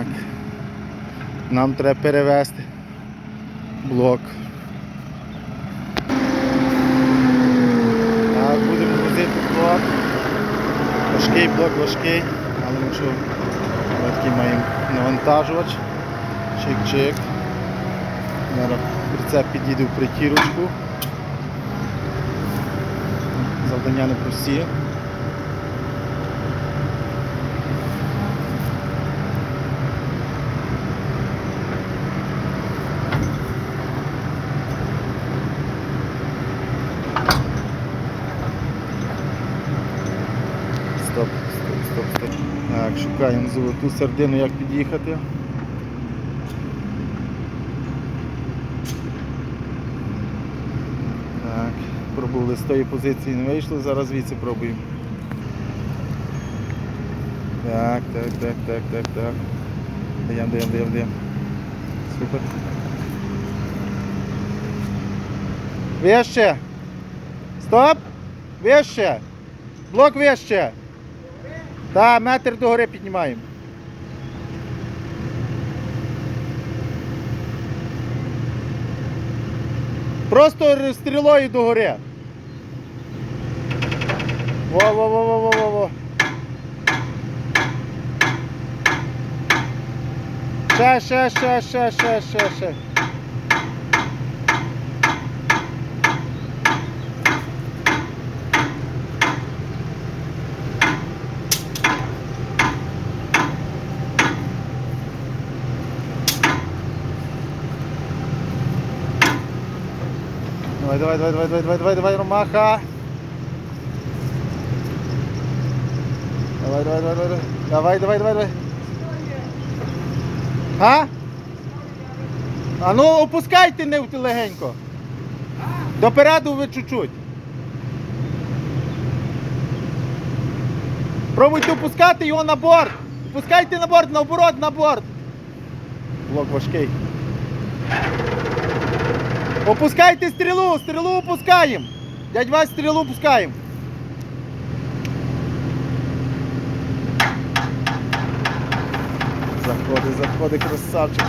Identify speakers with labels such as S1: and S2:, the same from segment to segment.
S1: Так. Нам треба перевести блок. Так, будемо возити блок. Важкий блок важкий, але нічого. Ось такий маємо навантажувач. Чик-чик. Зараз прицеп підійде в притірочку. Завдання непрості. Стоп, стоп, стоп, стоп. Так, шукаємо золоту середину, як під'їхати. Так, пробували з тої позиції, не вийшло, зараз звідси пробуємо. Так, так, так, так, так, так. Даємо, даємо, даємо, даємо. Супер. Вище. Стоп. Вище. Блок вище. Так, метр догори піднімаємо. Просто стрілою догори. Во-во-во-во-во-во. Ще, ще, ще, ще, ще, ще, ще. Давай, давай, давай, давай, давай, давай, давай, давай, Ромаха. Давай, давай, давай, давай. Давай, давай, давай, давай. А? А ну опускайте не легенько. Допереду ви чуть-чуть. Пробуйте опускати його на борт. Опускайте на борт, наоборот, на борт. Блок важкий. Опускайте стрілу, стрілу опускаємо. Дядь Вась, стрілу опускаємо. Заходи, заходи, красавчик.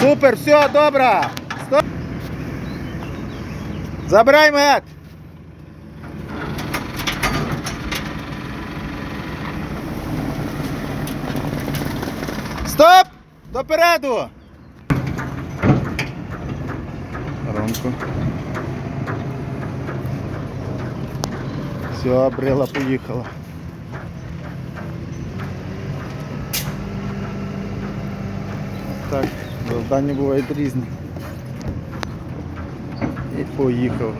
S1: Супер, все, добре. Стоп. Забирай мед. Стоп! Допереду! Ромко. Все, брила поїхала. Так, завдання бувають різні. І поїхав.